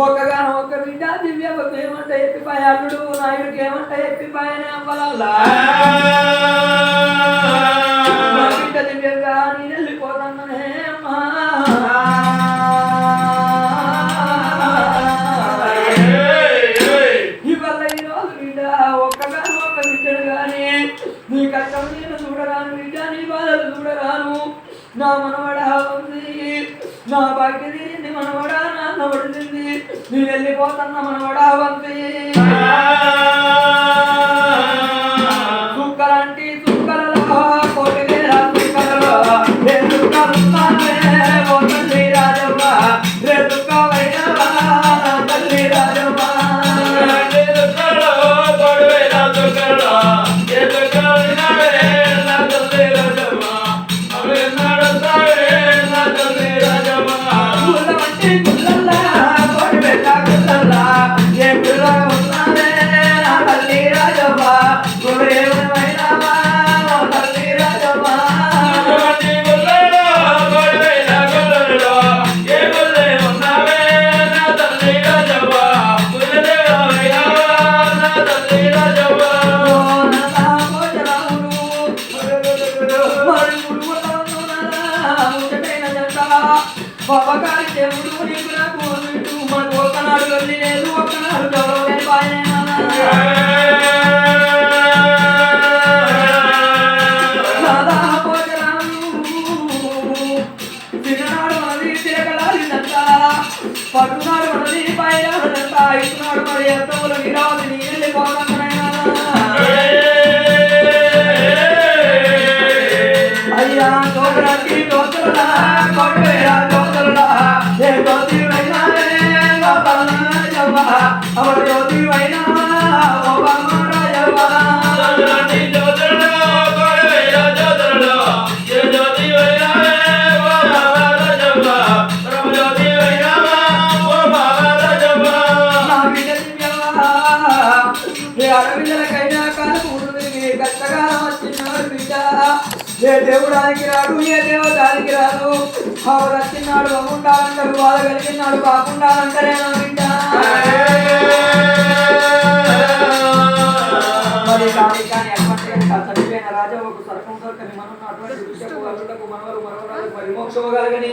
ఒక్కగా ఒక్క బిడ్డ దివ్య ఏమంటే ఎత్తిపోయి అల్లుడు నాయుడికి ఏమంటే ఎత్తిపోయానే అవ్వాలా బిడ్డ దివ్యంగా నేను కానీ నీ కష్టం నేను చూడరాను బిడ్డ నీ బాధలు చూడరాను. నా మనవడ ఉంది. నా భాగ్య తీరింది మనవడ నాన్న పడుతుంది నీ వెళ్ళిపోతున్న మనవడ ఉంది. చుక్కలంటి జంట. దేవుడు నీకు నాకు ఇటు మనకు వెళ్ళి లేదు ఒకనాడు గౌరవం పాయనా రాధా మనది పైన పట్టునాడు మరి ఎంతో విరాలు నీళ్ళు వెళ్ళిపోతానైనా. ఏ అడవిలకైనా కాలకూడదు ఏ కష్టకాలం వచ్చినాడు బిడ్డ ఏ దేవుడానికి రాడు ఏ దేవతానికి రాదు ఆవిడ వచ్చినాడు బాగుండాలంటారు బాధ కలిగినాడు బాగుండాలంటారే నా బిడ్డ. మరి కానీ కానీ అటువంటి రాజా ఒక సర్పం దొరకని మనం అటువంటి దుష్టపు అల్లులకు మనవరు మనవరాలు పరిమోక్షం కలగని.